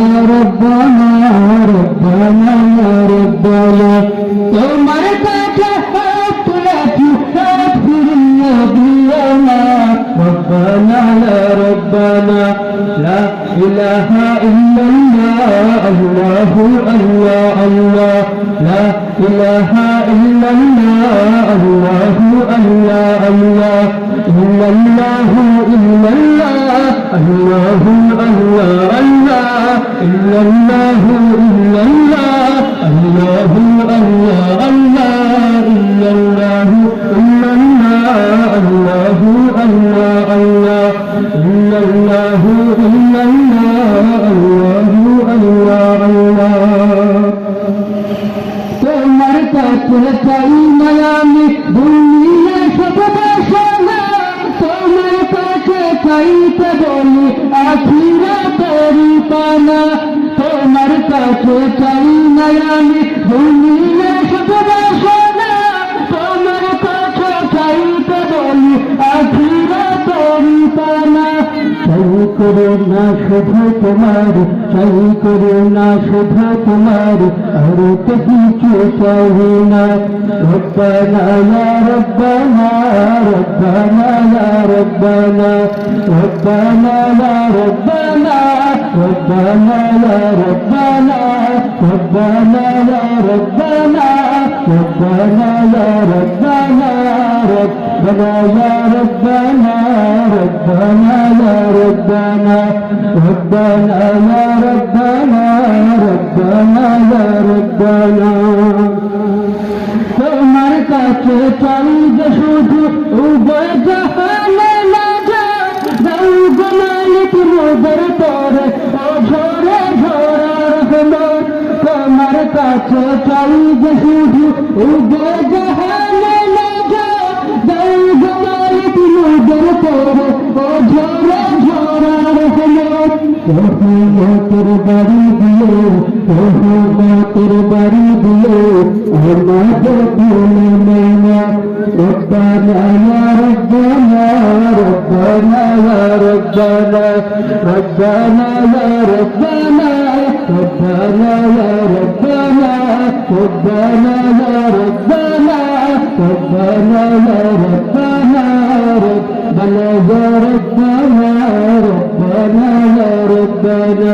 يا ربنا يا ربنا يا ربنا يوم رضاك حب لك اغفر لي ضيانا ربنا يا ربنا لا إله إلا الله الله الله الله. لا إله إلا الله الله الله الله. إلا الله إلا الله الله الله. إلا الله إلا الله الله الله الله إلا الله إلا الله الله الله الله إلا الله إلا الله الله الله الله تمرت تلك الميامي دنيا পাইতে বলি আখিরা তরি পানা। তোমার কাছে চাই না আমি ভূমি করো না শুধু তোমার চাই করো না শুধু তোমার আর তো কিছু চাই না রব্বানা ইয়া রব্বানা রব্বানা ইয়া রব্বানা রব্বানা ইয়া রব্বানা রব্বানা ইয়া রব্বানা রব্বানা ইয়া রব্বানা ربنا يا ربنا ربنا يا ربنا ربنا يا ربنا ربنا يا ربنا ربنا يا ربنا তোমার কাছে চাই যে শুধু উভয় জাহানে লাগা দাউ গমালিক মোদের তোরে ও ঝরে ঝরা রহমান তোমার কাছে চাই যে শুধু উভয় রহিয়াতের বাড়ি দিও রহিয়াতের বাড়ি দিও আমাদের দিলে মেলা রব্বানা ইয়া রব্বানা রব্বানা ইয়া রব্বানা রব্বানা ইয়া রব্বানা ربنا يا ربنا ربنا يا ربنا ربنا يا ربنا ربنا يا ربنا ربنا